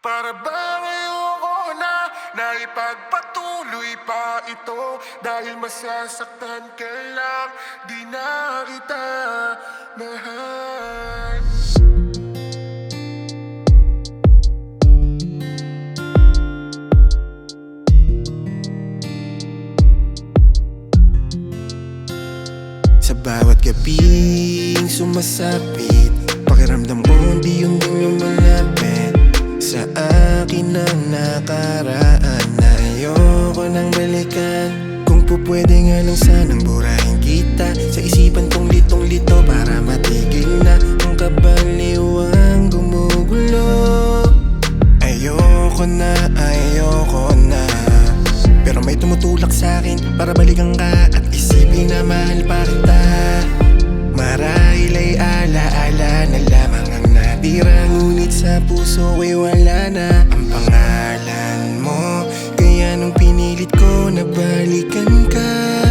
Para bang ayoko na Naipagpatuloy pa ito. Dahil masasaktan ka lang Di na kita mahal. Sa bawat gabing sumasapit. Pakiramdam ko hindi yung malapit Sa akin ang nakaraan. Na ayoko nang balikan. Kung po pwede nga lang sanang burahin kita. Sa isipan kong litong-lito para matigil na Ang kabaliwang gumugulo. Ayoko na, ayoko na. Pero may tumutulak sa akin para balikan ka At isipin na mahal pa kita. Marahil ay alaala na lamang natira Ngunit sa puso ay wala na ang pangalan mo. Kaya nung pinilit ko na balikan ka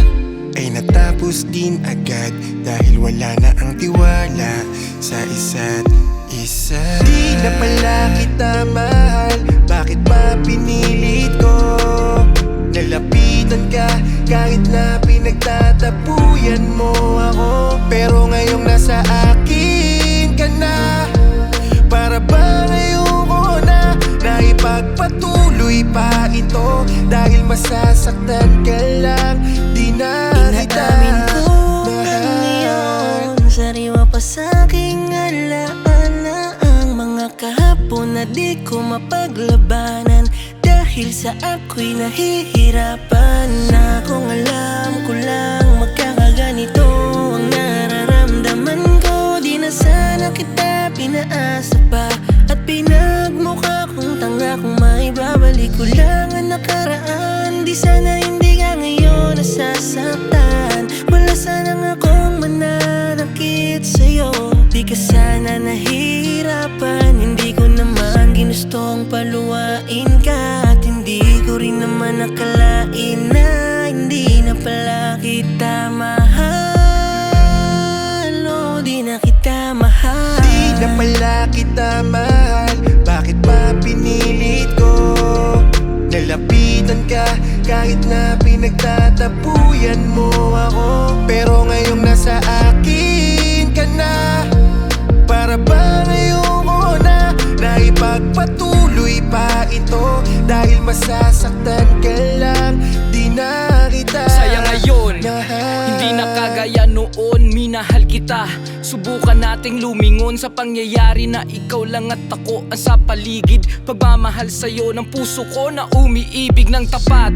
Ay natapos din agad Dahil wala na ang tiwala sa isa't isa. Di na pala kita mahal ito Dahil masasaktan ka lang Di na kita Inaamin ko mahal. ngayon Sariwa pa sa aking alaala Ang mga kahapon na di ko mapaglabanan. Dahil sa ako'y nahihirapan na Kung alam ko lang magkakaganito Ang nararamdaman ko Di na sana kita pinaasa pa maibabalik ko lang ang nakaraan. Di sana hindi ka ngayon nasasaktan. Wala sanang akong mananakit sa'yo. Di ka sana nahihirapan. Hindi ko naman ginustong paluwain ka. At hindi ko rin naman nakalain na Hindi na pala kita mahal. Oh, di na kita mahal. Di na pala kita mahal Naipagpatuloy pa ito. Dahil masasaktan ka lang Di na kita Saya ngayon Hindi na kagaya noon. Minahal kita Subukan nating lumingon sa pangyayari na ikaw lang at ako ang sa paligid. Pagmamahal sa'yo ng puso ko na umiibig ng tapat.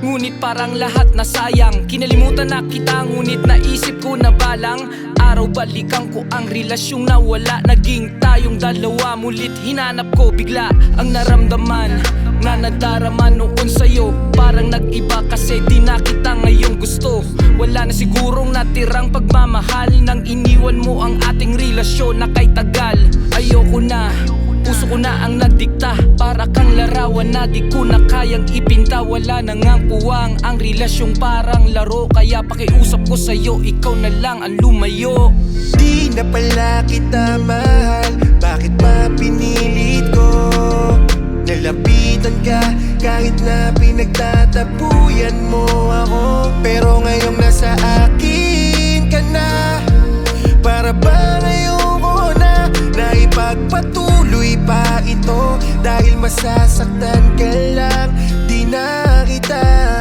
Ngunit parang lahat na sayang. Kinalimutan na kita ngunit naisip ko na balang. Araw balikan ko ang relasyong nawala. Naging tayong dalawa Mulit hinanap ko bigla ang naramdaman Na nadarama noon sa'yo. Parang nag-iba kasi di na kita ngayong gusto. Wala na sigurong natirang pagmamahal Nang iniwan mo ang ating relasyon na kay tagal. Ayoko na. Puso ko na ang nagdikta. Para kang larawan na di ko na kayang ipinta. Wala na ngang puwang ang relasyong parang laro. Kaya pakiusap ko sa'yo, ikaw na lang ang lumayo. Di na pala kita mahal. Bakit ba pinilit ko Nalapitan ka kahit na pinagtatapuyan mo ako. Pero ngayong nasa akin ka na Para bang ayoko na Naipagpatuloy pa ito? Dahil masasaktan ka lang Di na kita